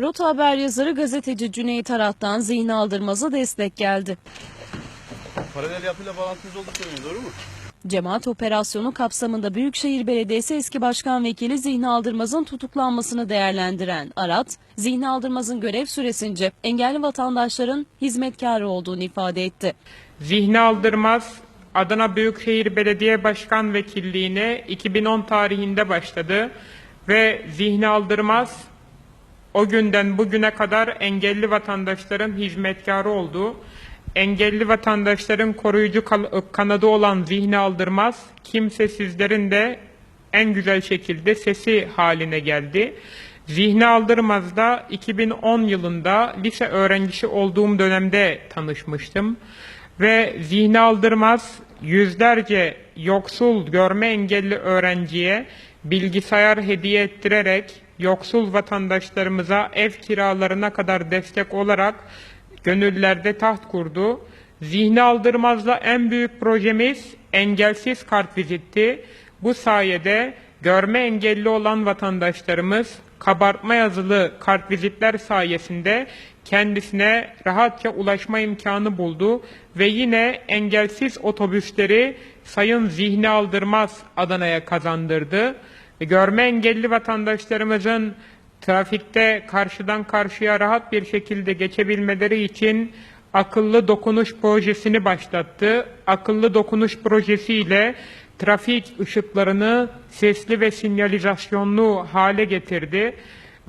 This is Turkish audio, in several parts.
Rota Haber yazarı gazeteci Cüneyt Arat'tan Zihni Aldırmaz'a destek geldi. Paralel yapıyla bağlantınız olduğu söyleniyor doğru mu? Cemaat operasyonu kapsamında Büyükşehir Belediyesi eski başkan vekili Zihni Aldırmaz'ın tutuklanmasını değerlendiren Arat, Zihni Aldırmaz'ın görev süresince engelli vatandaşların hizmetkarı olduğunu ifade etti. Zihni Aldırmaz Adana Büyükşehir Belediye Başkan Vekilliğine 2010 tarihinde başladı ve Zihni Aldırmaz o günden bugüne kadar engelli vatandaşların hizmetkarı oldu. Engelli vatandaşların koruyucu kal- kanadı olan Zihni Aldırmaz kimsesizlerin de en güzel şekilde sesi haline geldi. Zihni Aldırmaz'da 2010 yılında lise öğrencisi olduğum dönemde tanışmıştım. Ve Zihni Aldırmaz yüzlerce yoksul görme engelli öğrenciye bilgisayar hediye ettirerek yoksul vatandaşlarımıza ev kiralarına kadar destek olarak gönüllerde taht kurdu. Zihni Aldırmaz'la en büyük projemiz engelsiz kartvizitti. Bu sayede görme engelli olan vatandaşlarımız kabartma yazılı kartvizitler sayesinde kendisine rahatça ulaşma imkanı buldu ve yine engelsiz otobüsleri Sayın Zihni Aldırmaz Adana'ya kazandırdı. Görme engelli vatandaşlarımızın trafikte karşıdan karşıya rahat bir şekilde geçebilmeleri için akıllı dokunuş projesini başlattı. Akıllı dokunuş projesiyle trafik ışıklarını sesli ve sinyalizasyonlu hale getirdi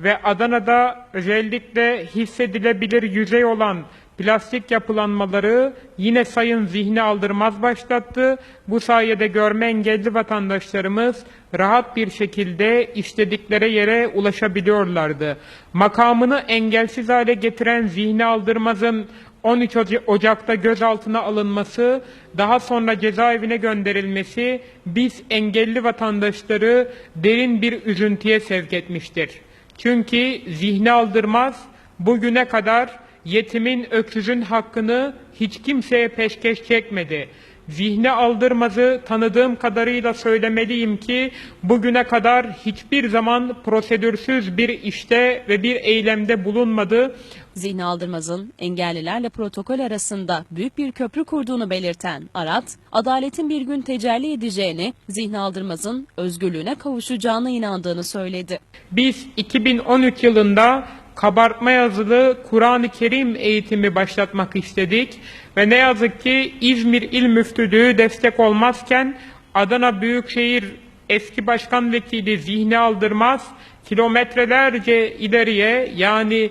ve Adana'da özellikle hissedilebilir yüzey olan plastik yapılanmaları yine Sayın Zihni Aldırmaz başlattı. Bu sayede görme engelli vatandaşlarımız rahat bir şekilde istedikleri yere ulaşabiliyorlardı. Makamını engelsiz hale getiren Zihni Aldırmaz'ın 13 Oca- Ocak'ta gözaltına alınması, daha sonra cezaevine gönderilmesi biz engelli vatandaşları derin bir üzüntüye sevk etmiştir. Çünkü Zihni Aldırmaz bugüne kadar yetimin öksüzün hakkını hiç kimseye peşkeş çekmedi. Zihni aldırmazı tanıdığım kadarıyla söylemeliyim ki bugüne kadar hiçbir zaman prosedürsüz bir işte ve bir eylemde bulunmadı. Zihni Aldırmaz'ın engellilerle protokol arasında büyük bir köprü kurduğunu belirten Arat, adaletin bir gün tecelli edeceğini, Zihni Aldırmaz'ın özgürlüğüne kavuşacağına inandığını söyledi. Biz 2013 yılında kabartma yazılı Kur'an-ı Kerim eğitimi başlatmak istedik ve ne yazık ki İzmir İl Müftülüğü destek olmazken Adana Büyükşehir eski başkan vekili Zihni Aldırmaz kilometrelerce ileriye yani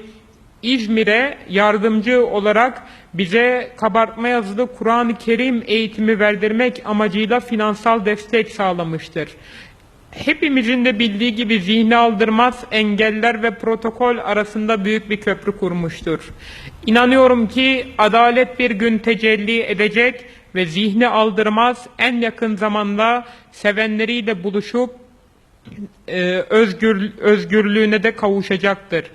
İzmir'e yardımcı olarak bize kabartma yazılı Kur'an-ı Kerim eğitimi verdirmek amacıyla finansal destek sağlamıştır. Hepimizin de bildiği gibi zihni aldırmaz engeller ve protokol arasında büyük bir köprü kurmuştur. İnanıyorum ki adalet bir gün tecelli edecek ve zihni aldırmaz en yakın zamanda sevenleriyle buluşup e, özgür, özgürlüğüne de kavuşacaktır.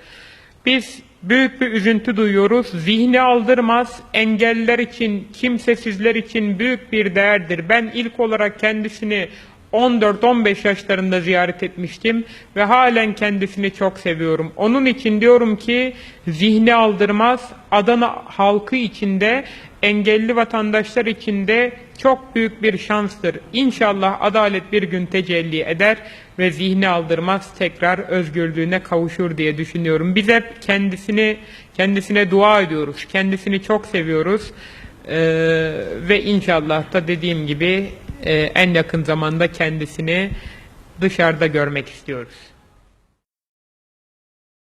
Biz büyük bir üzüntü duyuyoruz. Zihni aldırmaz, engeller için, kimsesizler için büyük bir değerdir. Ben ilk olarak kendisini 14-15 yaşlarında ziyaret etmiştim ve halen kendisini çok seviyorum. Onun için diyorum ki zihni aldırmaz, Adana halkı içinde, engelli vatandaşlar içinde çok büyük bir şanstır. İnşallah adalet bir gün tecelli eder ve zihni aldırmaz tekrar özgürlüğüne kavuşur diye düşünüyorum. Biz hep kendisini kendisine dua ediyoruz. Kendisini çok seviyoruz. Ee, ve inşallah da dediğim gibi en yakın zamanda kendisini dışarıda görmek istiyoruz.